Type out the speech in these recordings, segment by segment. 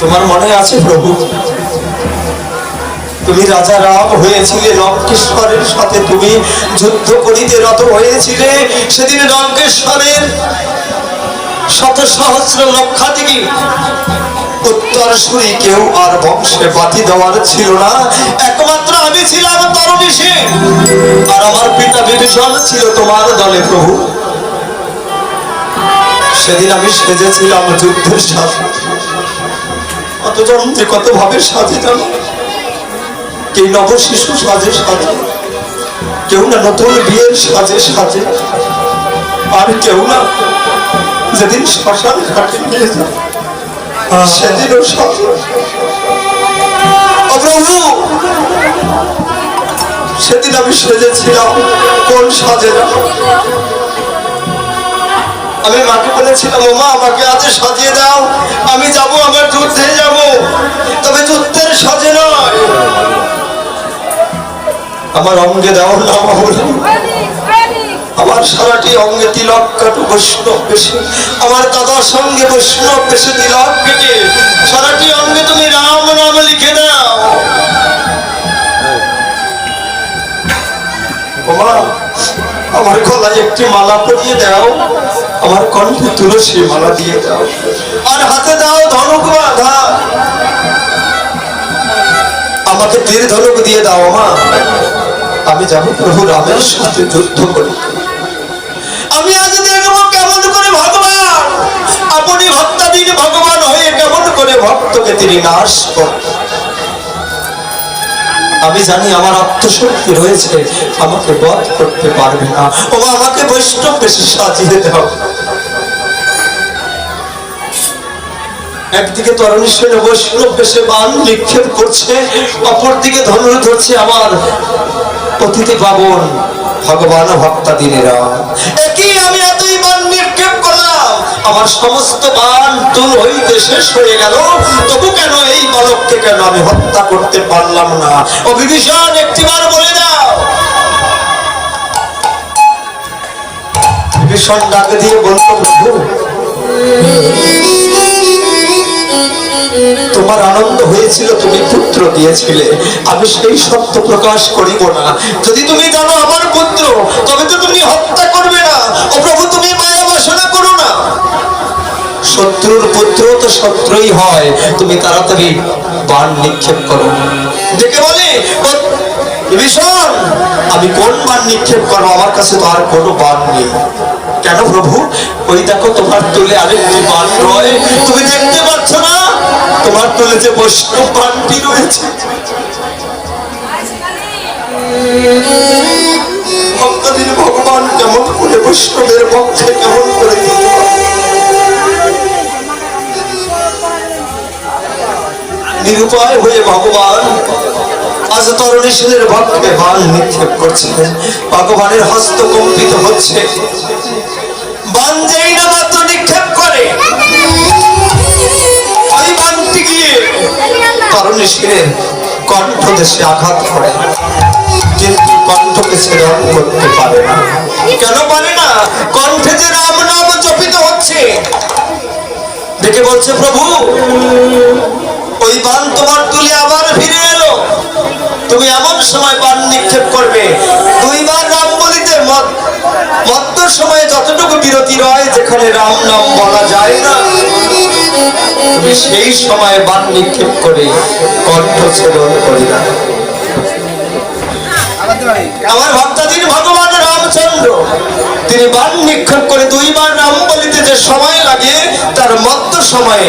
তোমার মনে আছে প্রভু? তুমি রাজা রাম হয়েছিলে লঙ্কেশ্বরের সাথে তুমি যুদ্ধ করিতে রত হয়েছিলে। সেদিন লঙ্কেশ্বরের শত সহস্র লক্ষাধিক উত্তর সুরি কেউ আর বংশে বাতি দেওয়ার ছিল না। একমাত্র আমি ছিলাম তরণী সিং, আর আমার পিতা বিভীষণ ছিল তোমার দলে প্রভু। সেদিন আমি সেজেছিলাম যুদ্ধের সাথে। কত যন্ত্রে কত ভাবে সাজে জানো কে নব শিশু সাজে সাজে কেউ না নতুন বিয়ের সাজে সাজে আর কেউ না যেদিন শ্মশান ঘাটে নিয়ে যায় সেদিনও সাজে। প্রভু সেদিন আমি সেজেছিলাম কোন সাজে? আমি মাকে বলেছিলাম ও মা আমাকে আজ সাজিয়ে দাও, আমি যাব, আমার যুদ্ধে যাব। তবে যুদ্ধের সাজে নয়। আমার অঙ্গে দাও না আমার সারাটি অঙ্গে তিলক কাটু, বৈষ্ণব বেশি। আমার দাদার সঙ্গে বৈষ্ণব বেশি তিলক কেটে। সারাটি অঙ্গে তুমি রাম নাম লিখে দাও। আমার গলায় একটি মালা পরিয়ে দাও। আমার কণ্ঠে তুলসী মালা দিয়ে দাও। আর হাতে দাও ধনুক বাঁধা। আমাকে তীর ধনুক দিয়ে দাও, মা। আমি যাব প্রভু রামের সাথে যুদ্ধ করি। আমি আজ দেখব কেমন করে ভগবান। আপনি ভক্তাধীন ভগবান হয়ে কেমন করে ভক্তকে তিনি নাশ করেন। আমি জানি আমার আত্মশক্তি রয়েছে, আমাকে বধ করতে পারবে না। ও আমাকে বৈষ্ণব বেশি সাজিয়ে দাও। একদিকে তরণী সেন বৈষ্ণব বেশে বান নিক্ষেপ করছে, অপরদিকে ধনুর ধরছে আমার অতিথি পাবন ভগবান ভক্তাদিনেরা। একই আমি এতই আমার সমস্ত বান তুল হইতে শেষ হয়ে গেল। তবু কেন এই বালককে কেন আমি হত্যা করতে পারলাম না? ও বিভীষণ একটিবার বলে দাও। বিভীষণ ডাক দিয়ে বলল, প্রভু, তোমার আনন্দ হয়েছিল, তুমি পুত্র দিয়েছিলে। আমি সেই সত্য প্রকাশ করিব না। যদি তুমি জানো আমার পুত্র, তবে তো তুমি হত্যা করবে না। ও প্রভু, তুমি মায়া বাসনা করো শত্রুর পুত্র তো শত্রুই হয়। তুমি তাড়াতাড়ি বাণ নিক্ষেপ করো। ডেকে বলে "ও বিভীষণ, আমি কোন বাণ নিক্ষেপ করব? আমার কাছে তো আর কোনো বাণ নেই। কেন প্রভু? ওই দেখো তোমার তুলে আরেকটি বাণ রয়। তুমি দেখতে পাচ্ছ না? তোমার তুলে যে বৈষ্ণব বাণটি রয়েছে। ভক্তদিন ভগবান কেমন করে বৈষ্ণবের নিরুপায় হয়ে ভগবান আজ তরণী সেনের ভক্তকে বান নিক্ষেপ করছিলেন। ভগবানের হস্ত কম্পিত হচ্ছে। বান যেই না মাত্র নিক্ষেপ করে, ওই বানটি গিয়ে তরণী সেনের কণ্ঠ দেশে আঘাত করে। কিন্তু কণ্ঠকে সে রং করতে পারে না। কেন পারে না? কণ্ঠে যে রাম নাম জপিত হচ্ছে। দেখে বলছে, প্রভু ওই বান তোমার তুলে আবার ফিরে এলো। তুমি এমন সময় বান নিক্ষেপ করবে। দুইবার রাম বলিতে মধ্য সময়ে যতটুকু বিরতি রয়, যেখানে রাম নাম বলা যায় না, তুমি সেই সময় বান নিক্ষেপ করে কণ্ঠ ছেদন করি না আমার ভক্তাধীন ভগবান রামচন্দ্র, তিনি বান নিক্ষেপ করে দুইবার নাম বলিতে যে সময় লাগে, তার মধ্য সময়ে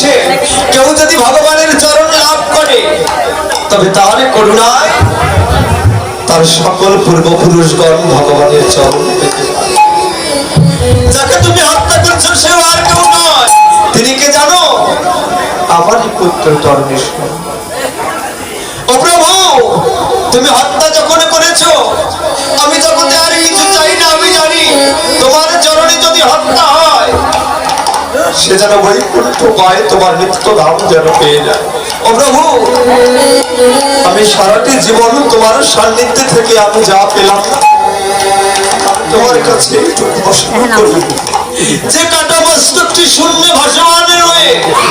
যদি কেউ যদি ভগবানের চরণ লাভ করে, তবে তার করুণায় তার সকল পূর্বপুরুষগণ ভগবানের চরণ যাকে তুমি হত্যা করছ, সেও আর কেউ নয়। তিনি কে জানো? পুত্র তরণী সেন ও প্রভু, তুমি হত্যা যখন করেছ সে যেন বৈকুণ্ঠ পায় তোমার নিত্য ধাম যেন পেয়ে যায়। ও প্রভু আমি সারাটি জীবন তোমার সান্নিধ্যে থেকে আমি যা পেলাম তোমার কাছে এইটুকু যে কাটা বস্তুটি শূন্য ভাসমান রয়ে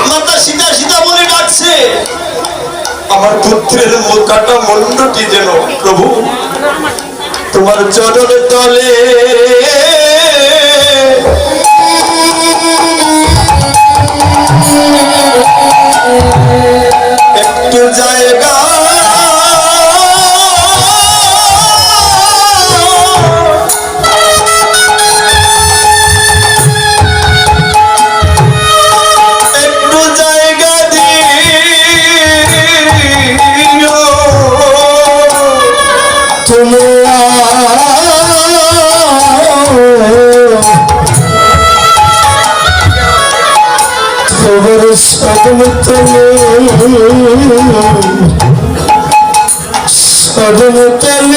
মাতা সীতা সীতা বলে ডাকছে আমার পুত্রের কাটা মন্ডটি যেন প্রভু তোমার চরণ তলে সদম তুমি সদম তলে